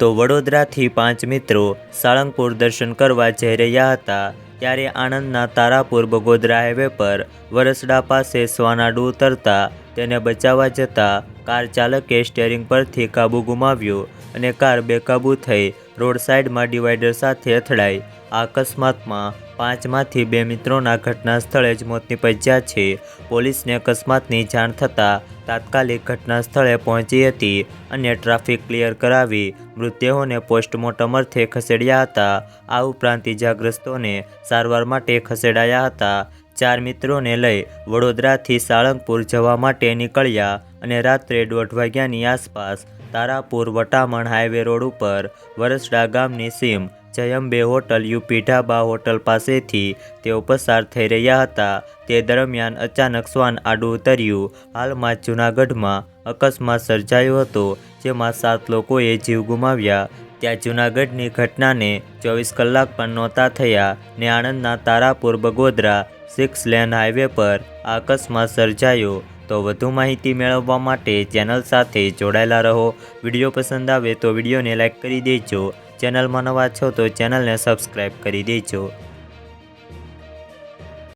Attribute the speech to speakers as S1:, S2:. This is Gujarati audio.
S1: તો વડોદરાથી પાંચ મિત્રો સાળંગપુર દર્શન કરવા જઈ રહ્યા હતા, ત્યારે આણંદના તારાપુર બગોદરા હાઈવે પર વરસડા પાસે સ્વાનાડુ ઉતરતા તેને બચાવવા જતાં કાર ચાલકે સ્ટેરિંગ પરથી કાબુ ગુમાવ્યો અને કાર બેકાબૂ થઈ રોડ સાઈડમાં ડિવાઈડર સાથે અથડાઈ. આ અકસ્માતમાં પાંચમાંથી બે મિત્રોના ઘટના સ્થળે જ મોત નીપજ્યા છે. પોલીસને અકસ્માતની જાણ થતાં તાત્કાલિક ઘટના સ્થળે પહોંચી હતી અને ટ્રાફિક ક્લિયર કરાવી મૃતદેહોને પોસ્ટમોર્ટમ અર્થે ખસેડ્યા હતા. આ ઉપરાંત ઇજાગ્રસ્તોને સારવાર માટે ખસેડાયા હતા. ચાર મિત્રોને લઈ વડોદરાથી સાળંગપુર જવા માટે નીકળ્યા અને રાત્રે દોઢ વાગ્યાની આસપાસ તારાપુર વટામણ હાઈવે રોડ ઉપર વરસડા ગામની સીમ Jayambe hotel UP dhaba hotel પાસેથી તેઓ પસાર થઈ રહ્યા હતા. તે દરમિયાન અચાનક શ્વાન આડું ઉતર્યું. હાલમાં જૂનાગઢમાં અકસ્માત સર્જાયો હતો, જેમાં સાત લોકોએ જીવ ગુમાવ્યા. ત્યાં જૂનાગઢની ઘટનાને ચોવીસ કલાક પણ નહોતા થયા ને આણંદના Tarapur Bagodara six lane highway પર આકસ્માત સર્જાયો, તો વધુ માહિતી મેળવવા માટે ચેનલ સાથે જોડાયેલા રહો. વીડિયો પસંદ આવે તો વિડીયોને લાઇક કરી દેજો. ચેનલમાં નવા છો તો ચેનલને સબસ્ક્રાઈબ કરી દેજો.